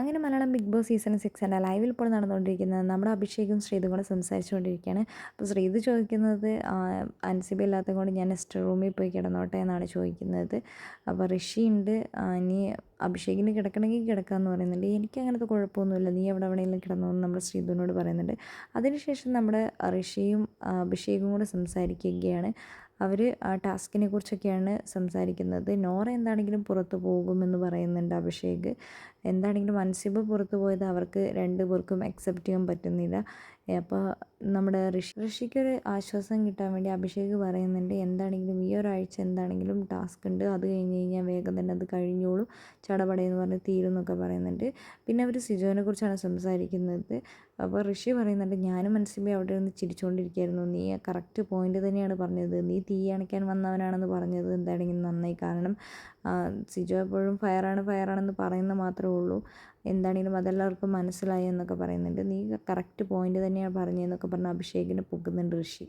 അങ്ങനെ Malayalam big boss season സിക്സിന്റെ ലൈവിൽ ഇപ്പോൾ നടന്നുകൊണ്ടിരിക്കുന്നത് നമ്മുടെ അഭിഷേകും ശ്രീതും കൂടെ സംസാരിച്ചുകൊണ്ടിരിക്കുകയാണ്. അപ്പോൾ ശ്രീത് ചോദിക്കുന്നത് അൻസിബി ഇല്ലാത്തത് കൊണ്ട് ഞാൻ നെക്സ്റ്റ് റൂമിൽ പോയി കിടന്നോട്ടെ എന്നാണ് ചോദിക്കുന്നത്. അപ്പോൾ ഋഷി ഉണ്ട് നീ അഭിഷേകിന് കിടക്കണമെങ്കിൽ കിടക്കാമെന്ന് പറയുന്നുണ്ട്. എനിക്ക് അങ്ങനത്തെ കുഴപ്പമൊന്നുമില്ല. നീ എവിടെ എവിടെയെങ്കിലും കിടന്നോ എന്ന് നമ്മൾ ശ്രീധുവിനോട് പറയുന്നുണ്ട്. അതിനുശേഷം നമ്മുടെ ഋഷിയും അഭിഷേകും കൂടെ സംസാരിക്കുകയാണ്. അവർ ആ ടാസ്കിനെ കുറിച്ചൊക്കെയാണ് സംസാരിക്കുന്നത്. നോറ എന്താണെങ്കിലും പുറത്തു പോകുമെന്ന് പറയുന്നുണ്ട് അഭിഷേക്. എന്താണെങ്കിലും അൻസിബ് പുറത്തു പോയത് അവർക്ക് രണ്ടു പേർക്കും അക്സെപ്റ്റ് ചെയ്യാൻ പറ്റുന്നില്ല. അപ്പോൾ നമ്മുടെ ഋഷി ഋഷിക്കൊരു ആശ്വാസം കിട്ടാൻ വേണ്ടി അഭിഷേക് പറയുന്നുണ്ട് എന്താണെങ്കിലും ഈ ഒരാഴ്ച എന്താണെങ്കിലും ടാസ്ക് ഉണ്ട്. അത് കഴിഞ്ഞ് കഴിഞ്ഞാൽ വേഗം തന്നെ അത് കഴിഞ്ഞോളും. ചടപടയെന്ന് പറഞ്ഞ് തീരും എന്നൊക്കെ പറയുന്നുണ്ട്. പിന്നെ അവർ സിജോനെ കുറിച്ചാണ് സംസാരിക്കുന്നത്. അപ്പോൾ ഋഷി പറയുന്നുണ്ട് ഞാനും മനസ്സിലായി അവിടെ നിന്ന് ചിരിച്ചുകൊണ്ടിരിക്കുകയായിരുന്നു നീ കറക്റ്റ് പോയിന്റ് തന്നെയാണ് പറഞ്ഞത്. നീ തീ അണയ്ക്കാൻ വന്നവനാണെന്ന് പറഞ്ഞത്. എന്താണെങ്കിലും നന്നായി കാരണം സിജോ എപ്പോഴും ഫയറാണ് ഫയറാണെന്ന് പറയുന്ന മാത്രമേ ഉള്ളൂ. എന്താണെങ്കിലും അതെല്ലാവർക്കും മനസ്സിലായി എന്നൊക്കെ പറയുന്നുണ്ട്. നീ കറക്റ്റ് പോയിന്റ് തന്നെയാണ് പറഞ്ഞതെന്നൊക്കെ പറഞ്ഞ് അഭിഷേകിനെ പൊക്കുന്നുണ്ട് ഋഷി.